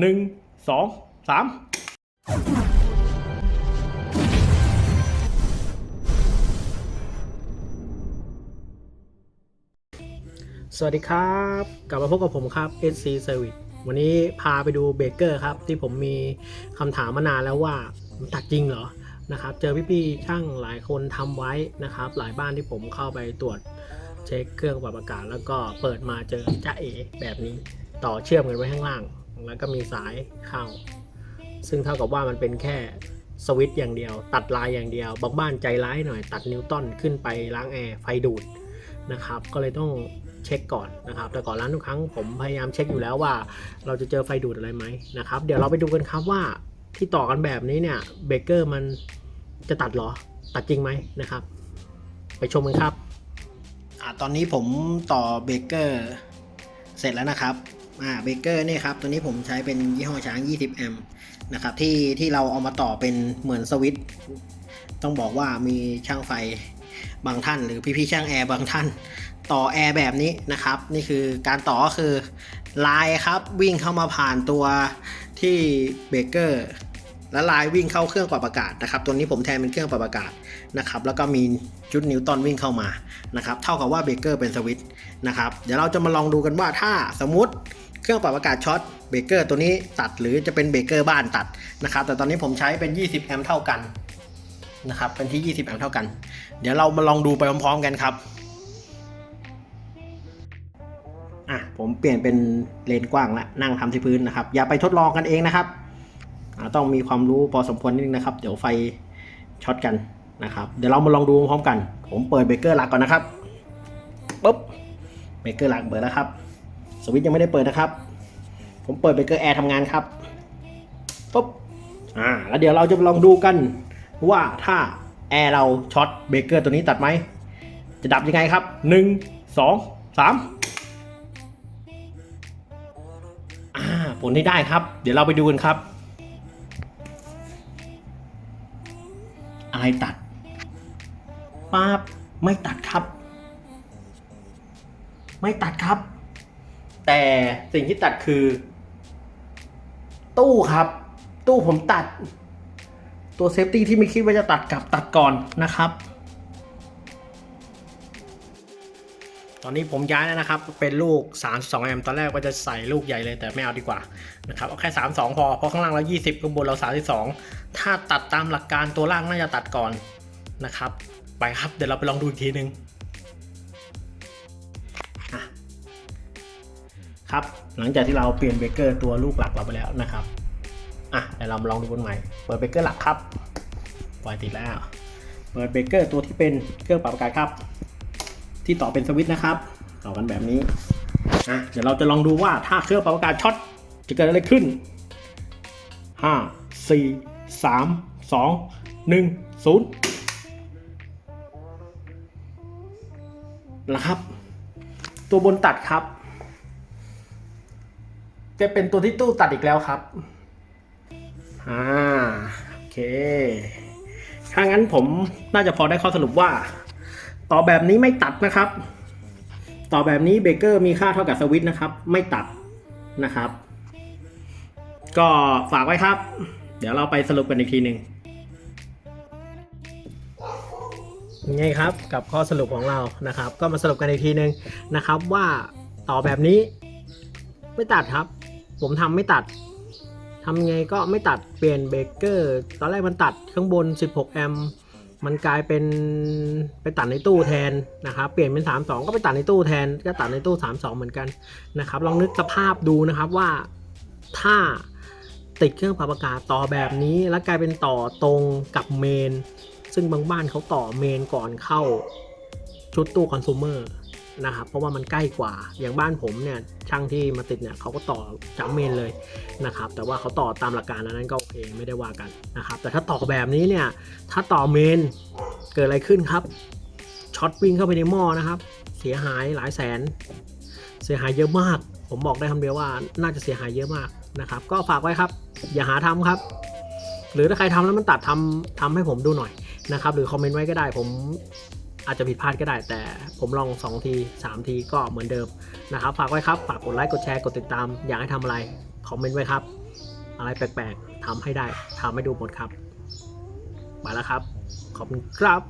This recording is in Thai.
หนึ่งสองสามสวัสดีครับ กลับมาพบกับผมครับ SC Service วันนี้พาไปดูเบเกอร์ครับ ที่ผมมีคำถามมานานแล้วว่ามันตัดจริงเหรอนะครับเจอพี่ๆช่างหลายคนทำไว้นะครับ หลายบ้านที่ผมเข้าไปตรวจเช็คเครื่องปรับอากาศ แล้วก็เปิดมาเจอจ้าเอแบบนี้ ต่อเชื่อมกันไว้ข้างล่าง แล้วก็มีสายเข้า ซึ่งเท่ากับว่ามันเป็นแค่สวิตช์อย่างเดียว ตัดลายอย่างเดียวบางบ้านใจร้ายหน่อยตัดนิวตันขึ้นไปล้างแอร์ไฟดูดนะครับ ก็เลยต้องเช็คก่อนนะครับ แต่ก่อนร้านทุกครั้งผมพยายามเช็คอยู่แล้วว่า เราจะเจอไฟดูดอะไรไหมนะครับ เดี๋ยวเราไปดูกันครับว่าที่ต่อกันแบบนี้เนี่ยเบเกอร์มันจะตัดหรอ ตัดจริงไหมนะครับ ไปชมกันครับอตอนนี้ผมต่อเบเกอร์เสร็จแล้วนะครับ อ่าเบเกอร์นี่ครับตัวนี้ผมใช้เป็นยี่ห้อช้าง 20 แอมป์นะครับที่ที่เราเอามาต่อเป็นเหมือนสวิตต้องบอกว่ามีช่างไฟบางท่าน หรือพี่ๆช่างแอร์บางท่าน ต่อแอร์แบบนี้นะครับ นี่คือการต่อก็คือลายครับวิ่งเข้ามาผ่านตัวที่เบเกอร์และลายวิ่งเข้าเครื่องปรับอากาศนะครับ ตัวนี้ผมแทนเป็นเครื่องปรับอากาศนะครับ แล้วก็มีจุดนิวตันวิ่งเข้ามานะครับ เท่ากับว่าเบเกอร์เป็นสวิตช์นะครับ เดี๋ยวเราจะมาลองดูกันว่าถ้าสมมติ เครื่องปรับอากาศช็อตเบเกอร์ตัวนี้ตัดหรือจะเป็นเบเกอร์บ้านตัดนะครับ แต่ตอนนี้ผมใช้เป็น 20 แอมป์เท่ากันนะครับ เป็นที่ 20 แอมป์เท่ากัน เดี๋ยวเรามาลองดูไปพร้อมๆกันครับอะผมเปลี่ยนเป็นเลนกว้างแล้วนั่งทำที่พื้นนะครับ อย่าไปทดลองกันเองนะครับ ต้องมีความรู้พอสมควรนิดนึงนะครับ เดี๋ยวไฟช็อตกันนะครับ เดี๋ยวเรามาลองดูพร้อมกัน ผมเปิดเบรกเกอร์หลักก่อนนะครับปุ๊บเบรกเกอร์หลักเปิดแล้วครับ สวิตยังไม่ได้เปิดนะครับ ผมเปิดเบเกอร์แอร์ทำงานครับปุ๊บอ่าแล้วเดี๋ยวเราจะลองดูกัน ว่าถ้าแอร์เราช็อตเบเกอร์ตัวนี้ตัดไหม จะดับยังไงครับหนึ่งสองสามอ่าผลที่ได้ครับ เดี๋ยวเราไปดูกันครับ อะไรตัดป๊าบไม่ตัดครับ ไม่ตัดครับ แต่สิ่งที่ตัดคือ ตู้ครับ ตู้ผมตัด ตัวเซฟตี้ที่ไม่คิดว่าจะตัดกลับตัดก่อนนะครับ ตอนนี้ผมย้ายแล้วนะครับ เป็นลูก 32 แอมป์ตอนแรกว่าจะใส่ลูกใหญ่เลยแต่ไม่เอาดีกว่านะครับเอาแค่ 32 พอเพราะข้างล่างเรา 20ข้างบนเรา 32 ถ้าตัดตามหลักการตัวล่างน่าจะตัดก่อนนะครับ ไปครับเดี๋ยวเราไปลองดูอีกทีนึง ครับหลังจากที่เราเปลี่ยนเบรกเกอร์ตัวลูกหลักเราไปแล้วนะครับอะเดี๋ยวเรามาลองดูกันใหม่ เปิดเบรกเกอร์หลักครับปล่อยติดแล้ว เปิดเบรกเกอร์ตัวที่เป็นเครื่องปรับอากาศครับ ที่ต่อเป็นสวิตช์นะครับ ต่อกันแบบนี้อะเดี๋ยวเราจะลองดูว่าถ้าเครื่องปรับอากาศช็อตจะเกิดอะไรขึ้น 5 4 3 2 1 0นะครับ ตัวบนตัดครับ จะเป็นตัวที่ตู้ตัดอีกแล้วครับ อ่า โอเค ถ้างั้นผมน่าจะพอได้ข้อสรุปว่า ต่อแบบนี้ไม่ตัดนะครับ ต่อแบบนี้เบเกอร์มีค่าเท่ากับสวิตนะครับ ไม่ตัดนะครับ ก็ฝากไว้ครับ เดี๋ยวเราไปสรุปกันอีกทีหนึ่งยังไงครับกับข้อสรุปของเรานะครับ ก็มาสรุปกันอีกทีหนึ่งนะครับว่าต่อแบบนี้ไม่ตัดครับ ผมทำไม่ตัดทำไงก็ไม่ตัดเปลี่ยนเบเกอร์ตอนแรกมันตัดข้างบน 16 แอมป์มันกลายเป็นไปตัดในตู้แทนนะครับเปลี่ยนเป็น 32 ก็ไปตัดในตู้แทน ก็ตัดในตู้ 32 เหมือนกันนะครับลองนึกสภาพดูนะครับว่าถ้าติดเครื่องปรับอากาศต่อแบบนี้ แล้วกลายเป็นต่อตรงกับเมน ซึ่งบางบ้านเขาต่อเมนก่อนเข้าชุดตู้คอน sumer นะครับเพราะว่ามันใกล้กว่าอย่างบ้านผมเนี่ยช่างที่มาติดเนี่ยเขาก็ต่อจัมเมนเลยนะครับแต่ว่าเขาต่อตามหลักการนนั้นก็โอเคไม่ได้ว่ากันนะครับแต่ถ้าต่อแบบนี้เนี่ยถ้าต่อเมนเกิดอะไรขึ้นครับช็อตวิ่งเข้าไปในหม้อนะครับ เสียหายหลายแสน เสียหายเยอะมาก ผมบอกได้คำเดียวว่าน่าจะเสียหายเยอะมากนะครับ ก็ฝากไว้ครับ อย่าหาทำครับ หรือถ้าใครทำแล้วมันตัดทำทำให้ผมดูหน่อยนะครับ หรือคอมเมนต์ไว้ก็ได้ผม อาจจะผิดพลาดก็ได้ แต่ผมลอง 2 ที 3 ทีก็เหมือนเดิมนะครับฝากไว้ครับ ฝากกดไลค์กดแชร์กดติดตาม อยากให้ทำอะไร คอมเมนต์ไว้ครับ อะไรแปลกๆทำให้ได้ทำให้ดูหมดครับ ไปแล้วครับ ขอบคุณครับ